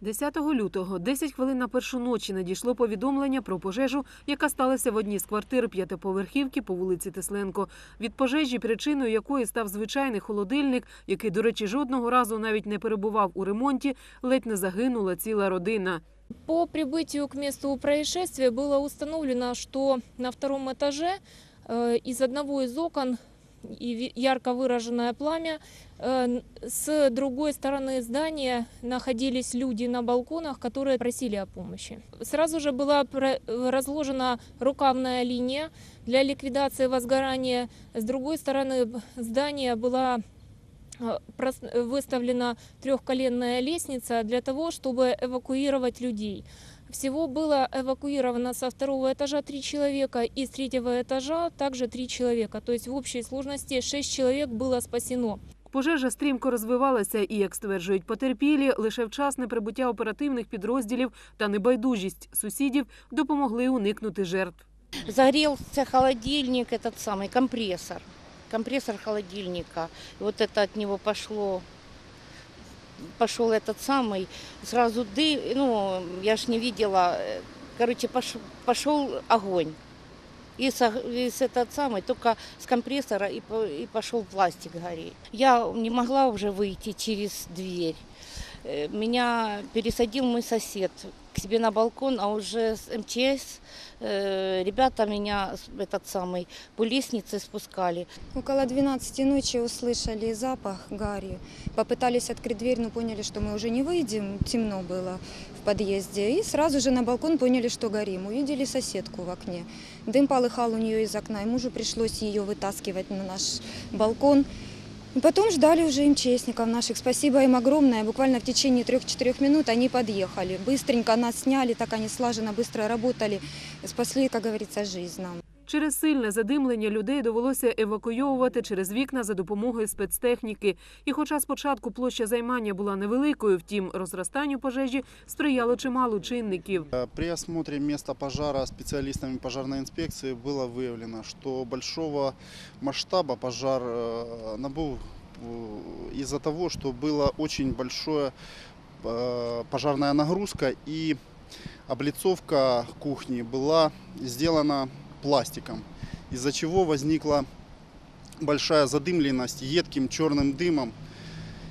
10 лютого, 10 хвилин на першу ночі, надійшло повідомлення про пожежу, яка сталася в одній з квартир п'ятиповерхівки по вулиці Тесленко. Від пожежі, причиною якої став звичайний холодильник, який, до речі, жодного разу навіть не перебував у ремонті, ледь не загинула ціла родина. По прибытию к месту происшествия было установлено, что на втором этаже э, из одного из окон и ви- ярко выраженное пламя. Э, н- С другой стороны здания находились люди на балконах, которые просили о помощи. Сразу же была про- э, разложена рукавная линия для ликвидации возгорания. С другой стороны б- здания была э, прос- э, выставлена трехколенная лестница для того, чтобы эвакуировать людей. Всего было эвакуировано со второго этажа три человека и с третьего этажа также три человека. То есть в общей сложности шесть человек было спасено. Пожежа стрімко розвивалася і, як стверджують потерпілі, лише вчасне прибуття оперативних підрозділів та небайдужість сусідів допомогли уникнути жертв. Загорелся холодильник, этот самый компрессор. Компрессор холодильника. И вот это от него пошло пошел этот самый, сразу дым, ну, я ж не видела, э, короче, пошел, пошел огонь. И с, ог- и с этот самый, только с компрессора и, по- и пошел пластик гореть. Я не могла уже выйти через дверь. Э, Меня пересадил мой сосед к себе на балкон, а уже с МЧС э, ребята меня с- этот самый по лестнице спускали. Около 12 ночи услышали запах гари. Попытались открыть дверь, но поняли, что мы уже не выйдем. Темно было в подъезде. И сразу же на балкон поняли, что горим. Увидели соседку в окне. Дым полыхал у нее из окна. И мужу пришлось ее вытаскивать на наш балкон. И потом ждали уже МЧСников наших. Спасибо им огромное. Буквально в течение трех-четырех минут они подъехали. Быстренько нас сняли, так они слаженно, быстро работали. Спасли, как говорится, жизнь нам. Через сильне задимлення людей довелося евакуйовувати через вікна за допомогою спецтехніки. І хоча спочатку площа займання була невеликою, втім розростанню пожежі сприяло чимало чинників. Э, При осмотре места пожара специалистами пожарной инспекции было выявлено, что большого масштаба пожар э, набыл э, из-за того, что была очень большая э, пожарная нагрузка и облицовка кухни была сделана пластиком, из-за чего возникла большая задымленность едким черным дымом,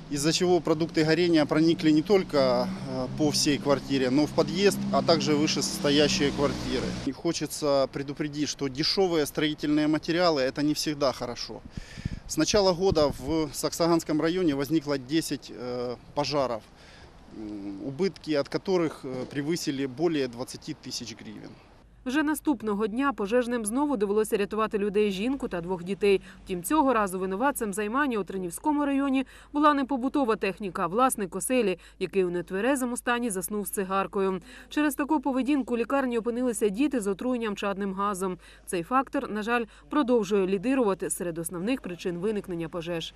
из-за чего продукты горения проникли не только э, по всей квартире, но в подъезд, а также вышестоящие квартиры. И хочется предупредить, что дешевые строительные материалы это не всегда хорошо. С начала года в Саксаганском районе возникло 10 э, пожаров, убытки от которых э, превысили более 20 тысяч гривен. Вже наступного дня пожежним знову довелося рятувати людей, жінку та двох дітей. Втім, цього разу винуватцем займання у Тренівському районі була не побутова техніка, а власник оселі, який у нетверезому стані заснув з цигаркою. Через таку поведінку у лікарні опинилися діти з отруєнням чадним газом. Цей фактор, на жаль, продовжує лідирувати серед основних причин виникнення пожеж.